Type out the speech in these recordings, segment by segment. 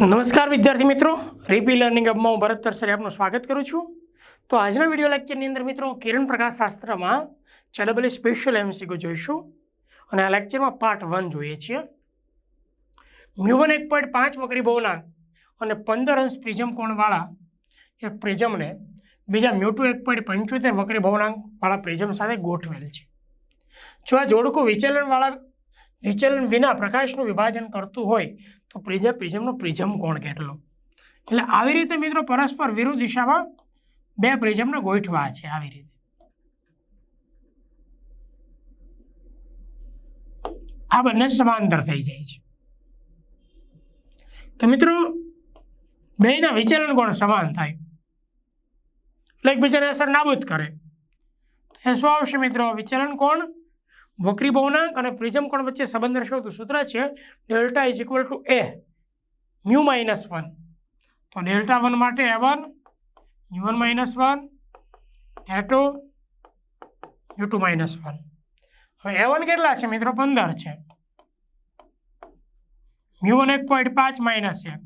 નમસ્કાર વિદ્યાર્થી મિત્રો રીપી લર્નિંગ હબમાં હું ભરત તરસરે આપનું સ્વાગત કરું છું. તો આજના વીડિયો લેક્ચરની અંદર મિત્રો, કિરણ પ્રકાશ શાસ્ત્રમાં ચેલેબલી સ્પેશિયલ એમસીક્યુ જોઈશું અને આ લેક્ચરમાં પાર્ટ વન જોઈએ છીએ. મ્યુવન એક પોઈન્ટ પાંચ વકરી બહુનાંક અને પંદર અંશ પ્રિઝમ કોણવાળા એક પ્રિઝમને બીજા મ્યુટુ એક પોઈન્ટ પંચોતેર વકરી બહુનાંકવાળા પ્રિઝમ સાથે ગોઠવેલ છે. જો આ જોડકું વિચલનવાળા વિચલન વિના પ્રકાશનું વિભાજન કરતું હોય તો પ્રિઝમ, પ્રિઝમનો પ્રિઝમ કોણ કેટલો? એટલે આવી રીતે મિત્રો પરસ્પર વિરુદ્ધ દિશામાં બે પ્રિઝમને ગોઠવા છે આવી રીતે. આ બંને સમાંતર થઈ જાય છે. તો મિત્રો બેના વિચલન કોણ સમાન થાય? એટલે એકબીજાને અસર નાબૂદ કરે. એ શું આવશે મિત્રો? વિચલન કોણ? વક્રી બહુનાંક અને પ્રિઝમ કોણ વચ્ચે સંબંધ દર્શાવતું સૂત્ર છે delta is equal to A mu minus one તો ડેલ્ટા વન માટે A one mu one minus one A two U two minus one હવે એ વન કેટલા છે મિત્રો? પંદર છે. મ્યુ વન એક પોઈન્ટ પાંચ માઇનસ એક.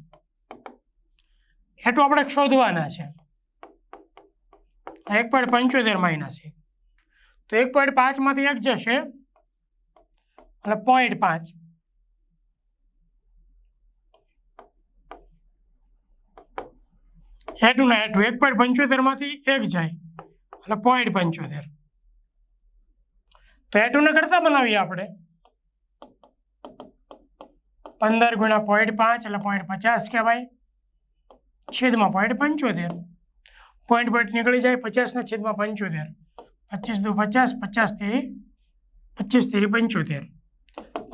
એ ટુ આપણે શોધવાના છે. એક પોઈન્ટ પંચોતેર માઇનસ એક. તો એક પોઈન્ટ પાંચમાંથી એક જશે. એટલે પોઈન્ટ પાંચ. હેટુ ને હેટુ એક પોઈન્ટ પંચોતેરમાંથી એક જાય. એટલે પોઈન્ટ પંચોતેર. તો હેટુને કરતા બનાવીએ આપણે. પંદર ગુણ્યા પોઈન્ટ પાંચ એટલે પોઈન્ટ પચાસ કહેવાય. છેદમાં પોઈન્ટ પંચોતેર. પોઈન્ટ પોઈન્ટ નીકળી જાય પચાસના છેદમાં પંચોતેર. પચીસ દુ પચાસ પચાસ તેરી, પચીસ તેરી પંચોતેર.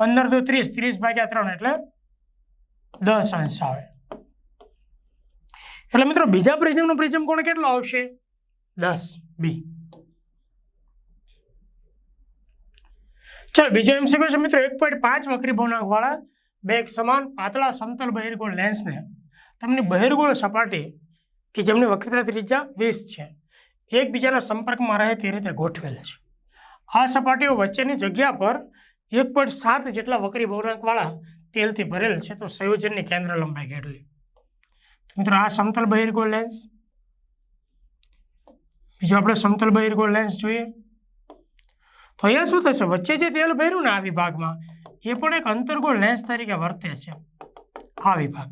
પંદર દુ ત્રીસ ત્રીસ ભાગ્યા ત્રણ એટલે દસ અંશ આવે. એટલે મિત્રો બીજા પ્રિઝમનો પ્રિઝમ કોણ કેટલો આવશે? દસ, બી. ચાલો, બીજો એમ છે મિત્રો, એક પોઈન્ટ પાંચ વક્રી ભવનાંકવાળા બે એક સમાન પાતળા સમતલ બહિર્ગોળ લેન્સને તેમની બહિર્ગોળ સપાટી કે જેમની વક્રતા ત્રિજ્યા વીસ છે, એકબીજાના સંપર્કમાં રહે તે રીતે ગોઠવેલ છે. આ સપાટીઓ વચ્ચેની જગ્યા પર એક પોઈન્ટ સાત જેટલા વક્રી બહુરાંકવાળા તેલથી ભરેલ છે તો સંયોજનની કેન્દ્ર લંબાઈ કેટલી? મિત્રો આ સમતલ બહિર્ગોળ લેન્સ બીજો આપણે સમતલ બહિર્ગોળ લેન્સ જોઈએ. તો અહીંયા શું થશે? વચ્ચે જે તેલ ભર્યું ને આ વિભાગમાં, એ પણ એક અંતર્ગોળ લેન્સ તરીકે વર્તે છે. આ વિભાગ.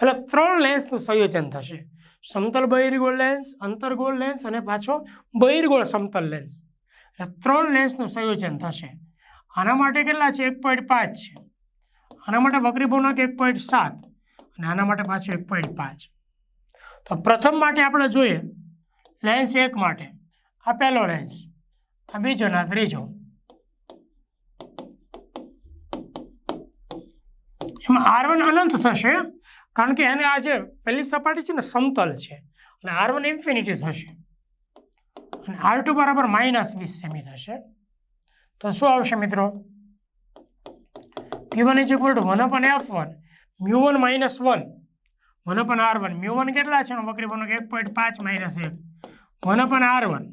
એટલે ત્રણ લેન્સનું સંયોજન થશે. સમતલ બહિર્ગોળ લેન્સ અંતર્ગોળ લેન્સ અને પાછો બહિર્ગોળ સમતલ લેન્સ એટલે ત્રણ લેન્સનું સંયોજન થશે. આના માટે કેટલા છે? એક પોઈન્ટ પાંચ છે. આના માટે વક્રી ભવનાંક એક પોઈન્ટ સાત અને આના માટે પાછું એક પોઈન્ટ પાંચ. તો પ્રથમ માટે આપણે જોઈએ લેન્સ એક માટે. આ પહેલો લેન્સ આ બીજો ને ત્રીજો. એમાં આર વન અનંત થશે, કારણ કે એને આ જે પહેલી સપાટી છે ને, સમતલ છે. અને આર વન ઇન્ફિનિટી થશે. અને આર ટુ બરાબર માઇનસ વીસ સેમી થશે. તો શું આવશે મિત્રો? P one is equal to one upon F one mu one minus one. One upon R one mu one કેટલા છે? વક્રી બનો એક પોઈન્ટ પાંચ માઇનસ એક. વન અપન આર વન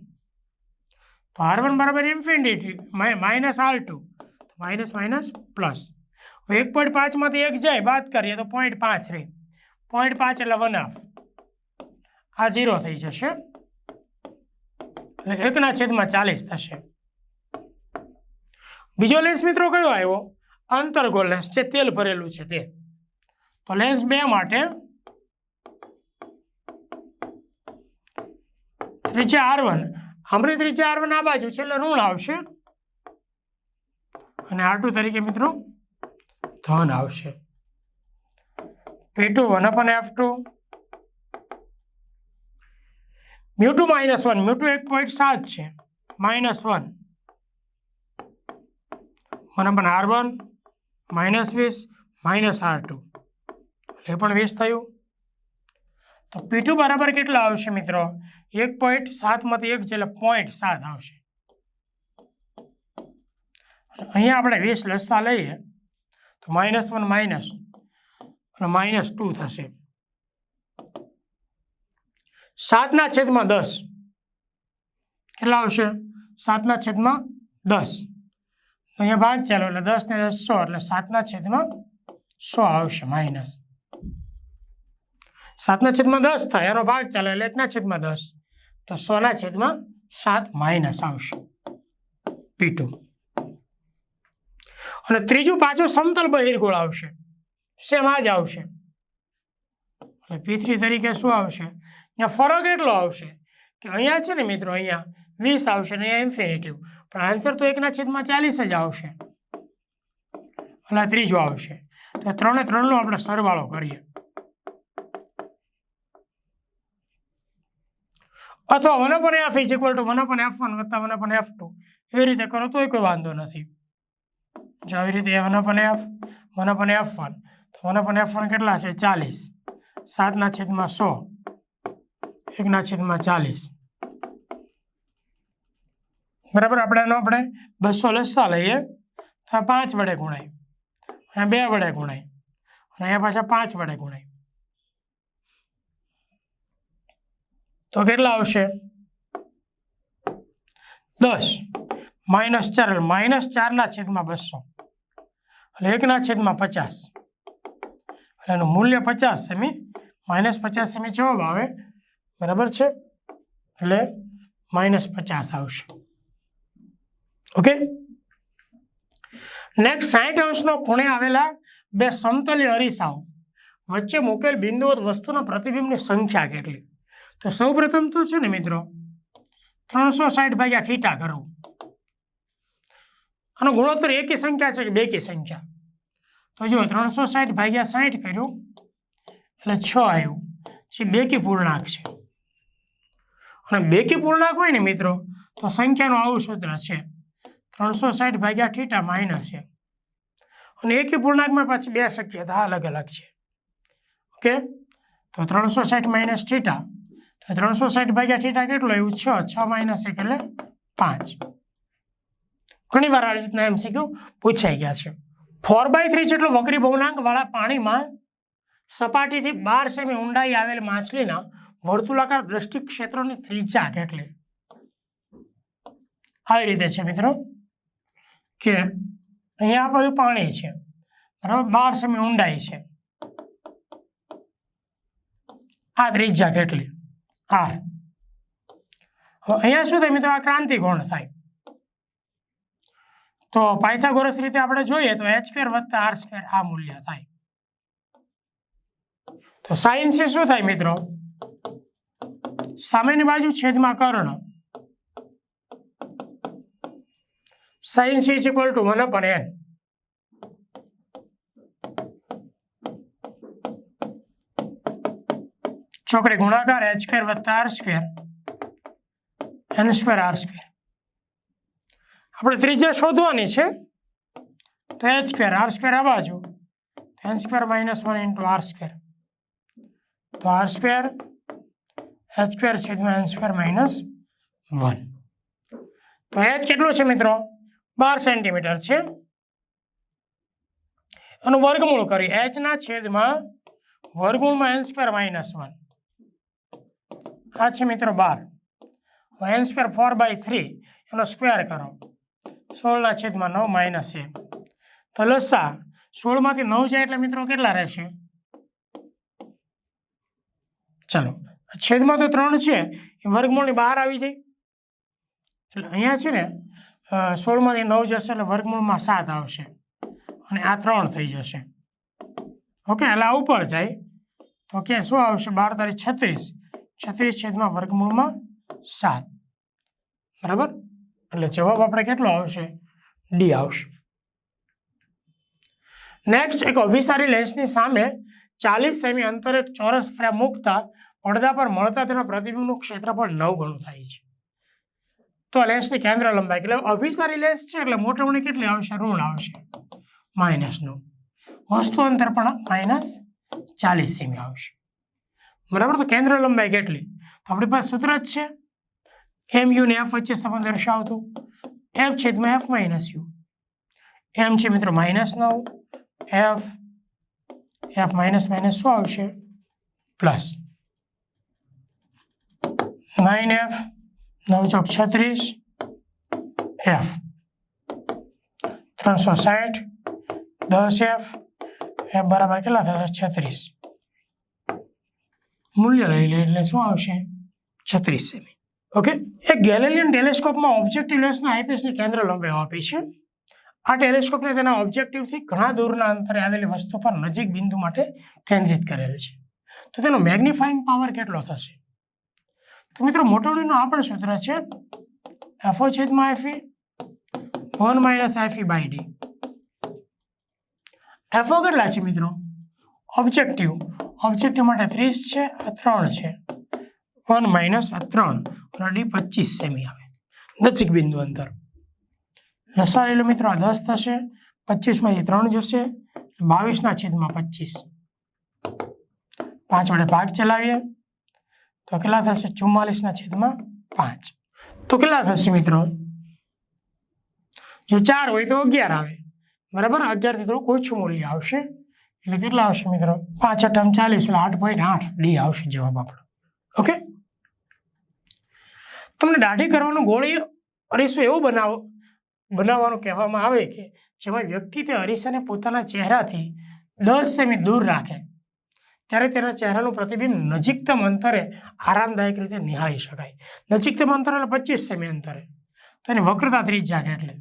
તો આર વન બરાબર infinity minus R two minus minus plus એક પોઈન્ટ પાંચમાંથી એક જાય, બાદ કરીએ તો પોઈન્ટ પાંચ રહે. પોઈન્ટ પાંચ એટલે વન હાફ આ ઝીરો થઈ જશે. એટલે એકના છેદમાં ચાલીસ થશે. બીજો લેન્સ મિત્રો કયો આવ્યો? અંતર્ગોળ લેન્સ છે, તેલ ભરેલું છે તે. તો લેન્સ બે માટે ત્રિજ્યા આર વન આમરી ત્રિજ્યા આર વન આ બાજુ છે, એટલે ઋણ આવશે. અને આર ટુ તરીકે મિત્રો ધન આવશે. P two one upon F two mu two minus one, mu two એક પોઈન્ટ સાત છે, minus one. One upon R one, minus વીસ, માઇનસ આર ટુ. એ પણ વીસ થયું. તો પી ટુ બરાબર કેટલા આવશે મિત્રો? એક પોઈન્ટ સાતમાંથી એક છે પોઈન્ટ સાત આવશે. અહીંયા આપણે વીસ લસ્સા લઈએ, તો માઇનસ વન માઇનસ, અને માઇનસ ટુ થશે. સાતના છેદમાં દસ. કેટલા આવશે? સાતના છેદમાં દસ. અહીંયા ભાગ ચાલો એટલે દસ ને દસ સો એટલે સાતના છેદમાં સો આવશે માઇનસ સાતના છેદમાં દસ થાય, એનો ભાગ ચાલે એટલે એકના છેદમાં દસ. તો સોના છેદમાં સાત માઇનસ આવશે. પી અને ત્રીજું પાછું સમતલ બહિર્ગોળ આવશે. સેમ આ જ આવશે. એટલે પી તરીકે શું આવશે? અહીંયા ફરક એટલો આવશે કે અહીંયા છે ને મિત્રો, અહીંયા વીસ આવશે ને અહીંયા ઇન્ફિનિટિવ પણ આન્સર તો એકના છેદમાં ચાલીસ જ આવશે. અને આ ત્રીજો આવશે. તો ત્રણે ત્રણનો આપણે સરવાળો કરીએ. અથવા one upon F is equal to one upon F one વત્તા વન અપન એફ ટુ એવી રીતે કરો તોય કોઈ વાંધો નથી. જો આવી રીતે one upon F one upon F one તો વન અપન એફ વન કેટલા છે? ચાલીસ. સાતના છેદમાં સો. એકના છેદમાં ચાલીસ. બરાબર? આપણે એનો આપણે બસો લસા લઈએ. તો આ પાંચ વડે ગુણાય. અહીંયા બે વડે ગુણાય. અને અહીંયા પાછા પાંચ વડે ગુણાય. તો કેટલા આવશે? દસ. માઇનસ ચાર માઇનસ ચારના છેદમાં બસો. એટલે એકના છેદમાં પચાસ. એટલે એનું મૂલ્ય પચાસ સેમી, માઇનસ પચાસ સેમી જવાબ આવે. બરાબર છે? એટલે માઇનસ પચાસ આવશે. ઓકે? નેક્સ્ટ સાઠ અંશનો ખૂણે આવેલા બે સમતલી અરીસાઓ. વચ્ચે મૂકેલ બિંદુઓ વસ્તુના પ્રતિબિંબની સંખ્યા કેટલી? તો સૌ પ્રથમ તો છે ને મિત્રો, ત્રણસો સાઠ ભાગ્યા થીટા કરવું. આનો ગુણોત્તર એકી સંખ્યા છે કે બે કી સંખ્યા? તો જો ત્રણસો સાઠ ભાગ્યા સાઠ કર્યું, એટલે છ આવ્યું. જે બેકી પૂર્ણાંક છે. અને બેકી પૂર્ણાંક હોય ને મિત્રો, તો સંખ્યાનું આવું સૂત્ર છે. ત્રણસો સાઠ ભાગ્યા થીટા માઇનસ છે અને એકી પૂર્ણાંકમાં પાછી બે શક્યતા અલગ અલગ છે. ઓકે? તો ત્રણસો સાઠ માઇનસ થીટા. તો ત્રણસો સાઠ ભાગ્યા થીટા કેટલો એવું છ. છ માઇનસ એક એટલે પાંચ. ઘણી વાર આ રીતના એમ શીખ્યું પૂછાઈ ગયા છે. ફોર બાય થ્રી જેટલો વક્રી બહુનાંકવાળા પાણીમાં સપાટીથી બાર સેમી ઊંડાઈ આવેલ માછલીના વર્તુળાકાર દ્રષ્ટિ ક્ષેત્રોની ત્રિજ્યા કેટલી? આવી રીતે છે મિત્રો. કે અહીંયા બધું પાણી છે. બરાબર? બાર સેમી ઊંડાઈ છે. આ ત્રિજ્યા કેટલી? આર. અહીંયા શું થાય મિત્રો? આ ક્રાંતિ કોણ થાય. તો પાયથાગોરસ રીતે આપણે જોઈએ તો એચ સ્ક્વેર વત્તા આર સ્ક્વેર આ મૂલ્ય થાય. તો સાઇન શું થાય મિત્રો? સામેની બાજુ છેદમાં કર્ણ. Sine c is equal to one upon N ચોકડી ગુણાકાર એચ સ્ક્વેર વત્તા R square N square R square આપણે ત્રીજા શોધવાની છે, તો એચ સ્ક્વેર આર સ્ક્વેર આ બાજુ N square minus one into R square તો આર સ્ક્વેર એચ સ્ક્વેર છેદમાં એન સ્ક્વેર માઇનસ વન તો એચ કેટલું છે મિત્રો? બાર સેન્ટીમીટર છે. એનું વર્ગમૂળ કરી એચના છેદમાં વર્ગમૂળમાં એન સ્ક્વેર માઇનસ વન આ છે મિત્રો બાર. N square four by three એનો સ્ક્વેર કરો. સોળના છેદમાં નવ માઇનસ એ તો લસા, સોળમાંથી નવ જાય એટલે મિત્રો કેટલા રહેશે? ચલો, છેદમાં તો ત્રણ છે, એ વર્ગમૂળની બહાર આવી જાય. એટલે અહીંયા છે ને સોળમાંથી નવ જશે એટલે વર્ગમૂળમાં સાત આવશે. અને આ ત્રણ થઈ જશે. ઓકે, એટલે આ ઉપર જાય. તો કે શું આવશે? બાર તારીખ છત્રીસ. છત્રીસ છેદમાં વર્ગમૂળમાં સાત. બરાબર? એટલે જવાબ આપણે કેટલો આવશે? ડી આવશે. નેક્સ્ટ એક અભિસારી લેન્સની સામે ચાલીસ સેમી અંતરે ચોરસ ફ્રેમ મૂકતા પડદા પર મળતા તેના પ્રતિબિંબનું ક્ષેત્રફળ નવ ગણું થાય છે. તો આ લેન્સની કેન્દ્ર લંબાઈ એટલે અભિસારી લેન્સ છે એટલે મોટામણી કેટલી આવશે? ઋણ આવશે. માઇનસનું વસ્તુ અંતર પણ માઇનસ ચાલીસ સેમી આવશે. બરાબર? તો કેન્દ્ર લંબાઈ કેટલી? તો આપણી પાસે સૂત્ર જ છે. એમ યુ ને એફ વચ્ચે સંબંધ દર્શાવતું. એફ છેદમાં એફ માઇનસ યુ એમ છે મિત્રો માઇનસ નવ. એફ એફ માઇનસ માઇનસ શું આવશે? પ્લસ નાઇન એફ નવ ચોક છત્રીસ, એફ. ત્રણસો સાઠ, દસ એફ. એફ બરાબર કેટલા થશે? છત્રીસ. મૂલ્ય લઈ લે એટલે શું આવશે? છત્રીસ સેમી. ઓકે? એક ગેલેલિયન ટેલિસ્કોપમાં ઓબ્જેક્ટિવ લેન્સના આઈપીએસની કેન્દ્ર લંબાઈ આપી છે. આ ટેલિસ્કોપને તેના ઓબ્જેક્ટિવથી ઘણા દૂરના અંતરે આવેલી વસ્તુ પર નજીક બિંદુ માટે કેન્દ્રિત કરેલ છે. તો તેનો મેગ્નિફાઇંગ પાવર કેટલો થશે? તો મિત્રો મોટોડીનું આ પણ સૂત્ર છે એફઓ છેદમાં એફી વન માઇનસ એફી બાય ડી. એફઓ કેટલા છે મિત્રો? ઓબ્જેક્ટિવ. ઓબ્જેક્ટિવ માટે ત્રીસ છે, આ ત્રણ છે. વન માઇનસ આ ત્રણ. અને ડી પચીસ સેમી આવે. નજીક બિંદુ અંતર. લસા લો મિત્રો, આ દસ થશે. પચીસમાંથી ત્રણ જશે, બાવીસના છેદમાં પચીસ. પાંચ વડે ભાગ ચલાવીએ. તો કેટલા થશે? ચુમ્માલીસના છેદમાં પાંચ. તો કેટલા થશે મિત્રો? જો ચાર હોય તો અગિયાર આવે. બરાબર? અગિયારથી થોડુંક ઓછું મૂલ્ય આવશે. એટલે કેટલા આવશે મિત્રો? પાંચ અઠમ ચાલીસ, એટલે આઠ પોઈન્ટ આઠ ડી આવશે જવાબ આપણો. ઓકે? તમને દાઢી કરવાનું ગોળી અરીસો એવું બનાવો, બનાવવાનું કહેવામાં આવે કે જેમાં વ્યક્તિ તે અરીસાને પોતાના ચહેરાથી દસ સેમી દૂર રાખે. ત્યારે તેના ચહેરાનું પ્રતિબિંબ નજીકતમ અંતરે આરામદાયક રીતે નિહાળી શકાય. નજીકતમ અંતર એટલે પચીસ સેમી અંતરે. તો એની વક્રતા ત્રીસ એટલે.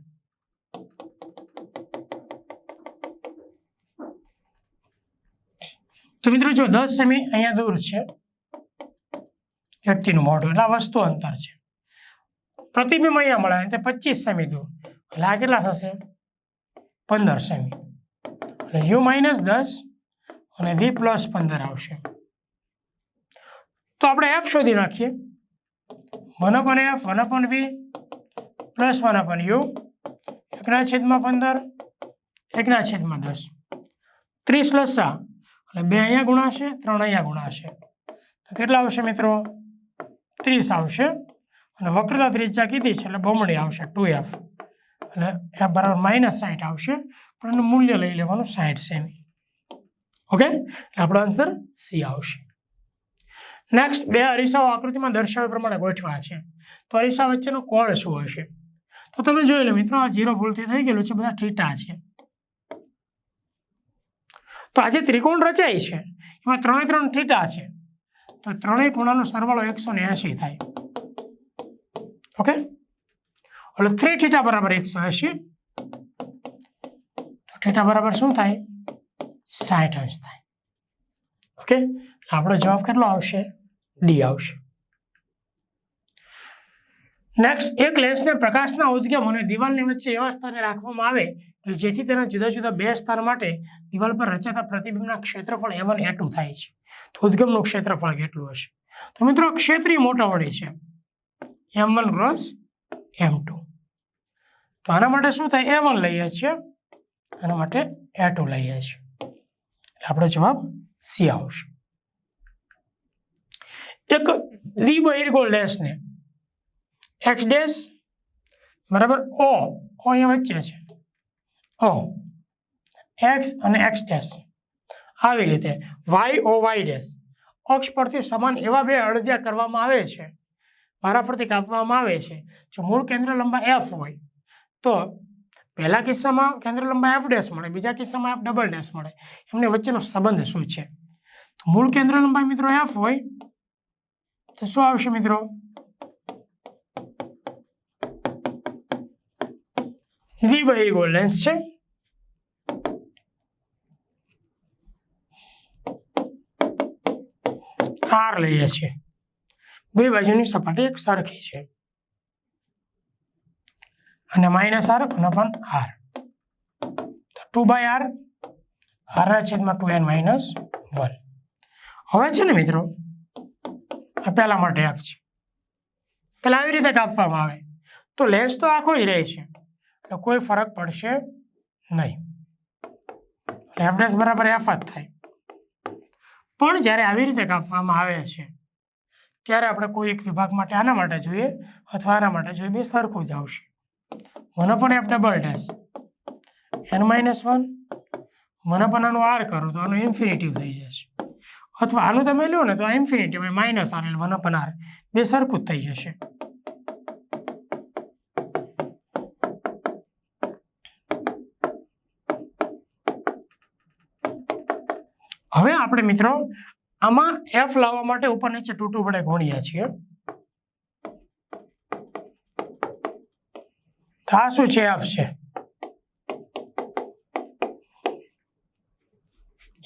તો મિત્રો જો દસ સેમી અહીંયા દૂર છે, વ્યક્તિનું મોઢું, એટલે વસ્તુ અંતર છે. પ્રતિબિંબ અહીંયા મળે તે પચીસ સેમી દૂર. એટલે આ કેટલા થશે? પંદર સેમી. અને યુ માઇનસ દસ અને વી પ્લસ પંદર આવશે. તો આપણે એફ શોધી નાખીએ. One upon F one upon V plus one upon U એકના છેદમાં પંદર, એકના છેદમાં દસ. ત્રીસ લસા એટલે બે અહીંયા ગુણાશે, ત્રણ અહીંયા ગુણાશે. તો કેટલા આવશે મિત્રો? ત્રીસ આવશે. અને વક્રતા ત્રિજ્યા કીધી છે, એટલે બમણી આવશે, ટુ એફ એટલે એફ બરાબર માઇનસ સાઠ આવશે પણ એનું મૂલ્ય લઈ લેવાનું સાઠ સેમી. ઓકે આપણો આન્સર સી આવશે. નેક્સ્ટ બે અરીસાઓ આકૃતિમાં દર્શાવ્યા પ્રમાણે ગોઠવા છે. તો અરીસા વચ્ચેનો કોણ શું હશે? તો તમે જોઈ લો મિત્રો, આ જીરો ભૂલથી થઈ ગયેલું છે, બધા ઠીટા છે. તો આજે ત્રિકોણ રચાય છે, એમાં ત્રણે ત્રણ ઠીટા છે. તો ત્રણેય ખૂણાનો સરવાળો એકસો ને એંશી થાય. ઓકે એટલે થ્રી ઠીટા બરાબર એકસો એંશી. થીટા બરાબર શું થાય? સાઠ અંશ થાય. ઓકે આપણો જવાબ કેટલો આવશે? ડી આવશે. નેક્સ્ટ એક લેન્સને પ્રકાશના ઉદ્ગમ અને દિવાલની વચ્ચે એવા સ્થાને રાખવામાં આવે કે જેથી તેના જુદા જુદા બે સ્થાન માટે દિવાલ પર રચાતા પ્રતિબિંબના ક્ષેત્રફળ એ વન થાય છે. તો ઉદ્ગમનું ક્ષેત્રફળ કેટલું હશે? તો મિત્રો, ક્ષેત્રીય મોટાવડી છે. M one cross M two તો આના માટે શું થાય? એ વન લઈએ છીએ. આના માટે એ ટુ લઈએ છીએ. આપણો જવાબ સી આવશે. એક દ્વિબહિર્ગોળ લેન્સને એક્સ ડેશ બરાબર ઓ ઓ અહીંયા વચ્ચે છે. ઓ એક્સ અને એક્સ ડેશ આવી રીતે વાય ઓ વાય ડેશ અક્ષ પરથી સમાન એવા બે અડદિયા કરવામાં આવે છે. મારા પરથી કાપવામાં આવે છે. જો મૂળ કેન્દ્ર લંબા એફ હોય, તો પહેલા કિસ્સામાં કેન્દ્ર લંબાઈ એફ ડેશ મળે, બીજા કિસ્સામાં એફ ડબલ ડેશ મળે. એમની વચ્ચેનો સંબંધ શું છે? તો મૂળ કેન્દ્ર લંબાઈ મિત્રો એફ હોય, તો શું આવશે મિત્રો? દ્વિબહિર્ગોળ લેન્સ છે. આર લઈએ છીએ. બે બાજુની સપાટી એક સરખી છે. અને માઇનસ આર અને પણ આર ટુ બાય આર આરના છેદમાં ટુ એન માઇનસ વન હવે છે ને મિત્રો, આ પહેલાં માટે આપ છે. પહેલાં આવી રીતે કાપવામાં આવે. તો લેન્સ તો આખો જ રહે છે. એટલે કોઈ ફરક પડશે નહીં. એફ ડેશ બરાબર એફ જ થાય. પણ જ્યારે આવી રીતે કાપવામાં આવે છે, ત્યારે આપણે કોઈ એક વિભાગ માટે આના માટે જોઈએ અથવા આના માટે જોઈએ, બે સરખું જ આવશે. મને પણ F double dash N minus one one પણ આનું આર કરો તો આનું ઇન્ફિનિટિવ થઈ જશે. અથવા આનું તમે લો ને તો આ ઇન્ફિનિટિવ માઇનસ આર એટલે વન અપન આર બે સરખું જ થઈ જશે. હવે આપણે મિત્રો આમાં એફ લાવવા માટે ઉપર નીચે ટૂટું વડે ગુણીએ છીએ. તો આ શું છે આપશે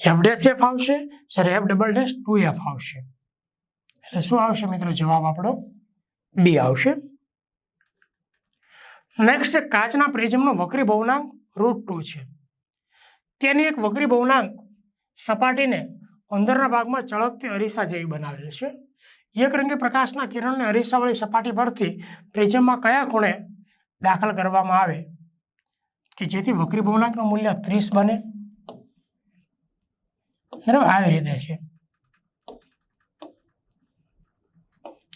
એફ ડેશ એફ આવશે. Sir F double dash two F આવશે. એટલે શું આવશે મિત્રો? જવાબ આપણો બી આવશે. નેક્સ્ટ કાચના પ્રિઝમનો વક્રી બહુનાંક રૂટ ટુ છે. તેની એક વક્રી બહુનાંક સપાટીને અંદરના ભાગમાં ચળકતી અરીસા જેવી બનાવેલ છે. એક રંગી પ્રકાશના કિરણને અરીસાવાળી સપાટી પરથી પ્રિઝમમાં કયા ખૂણે દાખલ કરવામાં આવે કે જેથી વક્રી બહુનાંકનું મૂલ્ય ત્રીસ બને. બરાબર? આવી રીતે છે.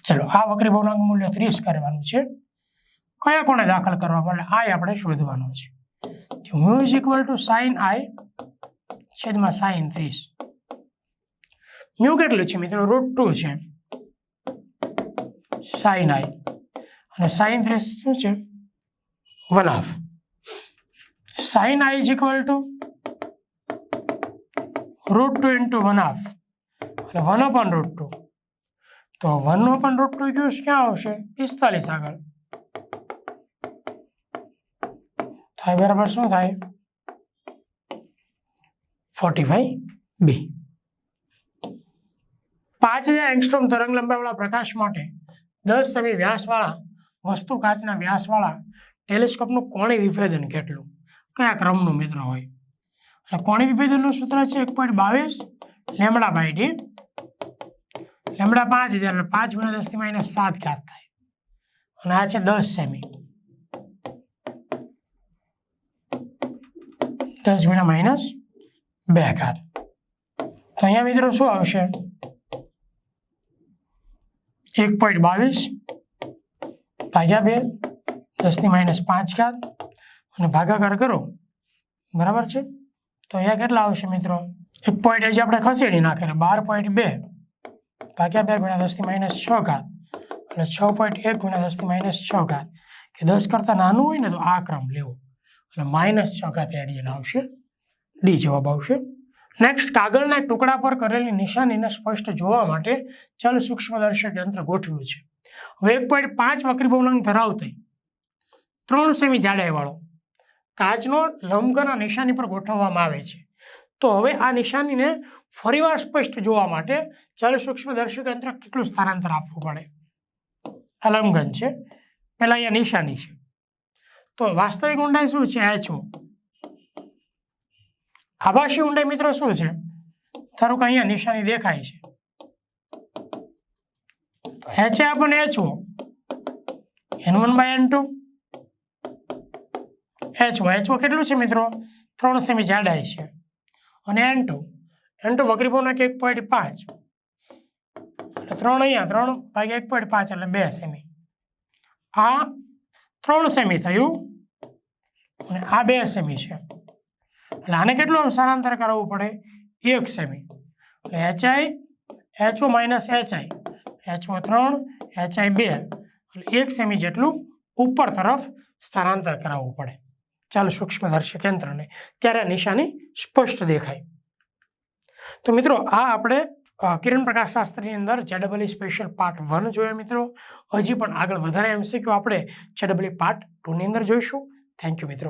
ચલો, આ વક્રી બહુનાંકનું મૂલ્ય ત્રીસ કરવાનું છે. કયા કોણે દાખલ કરવામાં એટલે આઈ આપણે શોધવાનું છે? Mu is equal to sine I છેદમાં સાઇન ત્રીસ. મ્યુ કેટલું છે મિત્રો? રૂટ ટુ છે. સાઇન આઈ અને સાઇન ત્રીસ શું છે? One half sine I is equal to root two into one half અને વન અપન રૂટ ટુ તો વન અપન રૂટ ટુ ક્યુસ ક્યાં આવશે? પિસ્તાલીસ આગળ. થાય બરાબર શું થાય? ફોર્ટી ફાઈવ બી પાંચ હજાર એંગસ્ટ્રોમ તરંગ લંબાઈવાળા પ્રકાશ માટે દસ સેમી વ્યાસવાળા વસ્તુ કાચના વ્યાસવાળા ટેલિસ્કોપનું કોણી વિભેદન કેટલું? કયા ક્રમનું મિત્ર હોય. એટલે કોણી વિભેદનનું સૂત્ર છે એક પોઈન્ટ બાવીસ, લેમડા બાય ડી. લેમડા પાંચ હજાર પાંચ ગુણ્યા દસથી માઇનસ સાત ઘાત થાય. અને આ છે દસ સેમી દસ ગુણ્યા માઇનસ બે ઘાત. તો અહીંયા મિત્રો શું આવશે? એક પોઈન્ટ બાવીસ, ભાગ્યા બે. દસની માઇનસ પાંચ ઘાત અને ભાગાકાર કરો. બરાબર છે? તો અહીંયા કેટલા આવશે મિત્રો? એક પોઈન્ટ હજી આપણે ખસેડી નાખે બાર પોઈન્ટ બે ભાગ્યા બે ગુણ્યા દસથી માઇનસ છ ઘાત અને છ પોઈન્ટ એક ગુણ્યા દસથી માઇનસ છ ઘાત. કે દસ કરતાં નાનું હોય ને તો આ ક્રમ લેવો. એટલે માઇનસ છ ઘાત એડિયન આવશે. ડી જવાબ આવશે. નેક્સ્ટ કાગળના ટુકડા પર કરેલી નિશાનીને સ્પષ્ટ જોવા માટે ચલ સૂક્ષ્મદર્શક યંત્ર ગોઠવ્યું છે. હવે એક પોઈન્ટ પાંચ વક્રી બહુલંગ ધરાવતી ત્રણ સેમી જાડાઈવાળો. કાચનો લંબઘન નિશાની પર ગોઠવવામાં આવે છે. તો હવે આ નિશાનીને ફરીવાર સ્પષ્ટ જોવા માટે ચલ સૂક્ષ્મદર્શક યંત્ર કેટલું સ્થાનાંતર આપવું પડે. આ લંબઘન છે. પહેલાં અહીંયા નિશાની છે. તો વાસ્તવિક ઊંડાઈ શું છે? એચ ઓ આભાસી ઊંડાઈ મિત્રો શું છે? ધારો કે અહીંયા નિશાની દેખાય છે. તો એચ આપણને H N one by N two H H O H O કેટલું છે મિત્રો? ત્રણ સેમી જાડાઈ છે. અને એન ટુ એન ટુ વક્રીપૂર્ણક એક પોઈન્ટ પાંચ. ત્રણ અહીંયા, ત્રણ ભાગ્યા એક પોઈન્ટ પાંચ, એટલે બે સેમી. આ ત્રણ સેમી થયું અને આ બે સેમી છે. એટલે આને કેટલું સ્થાનાંતર કરવું પડે? એક સેમી. એટલે HI HO minus HI HO ત્રણ એચઆઈ બે. એટલે એક સેમી જેટલું ઉપર તરફ સ્થળાંતર કરાવવું પડે. ચાલો સૂક્ષ્મદર્શક યંત્રને ત્યારે આ નિશાની સ્પષ્ટ દેખાય. તો મિત્રો, આ આપણે કિરણ પ્રકાશ શાસ્ત્રની અંદર જેડબલી સ્પેશિયલ પાર્ટ વન જોયા મિત્રો. હજી પણ આગળ વધારે એમસીક્યુ આપણે જેડબલી પાર્ટ ટુની અંદર જોઈશું. થેન્ક યુ મિત્રો.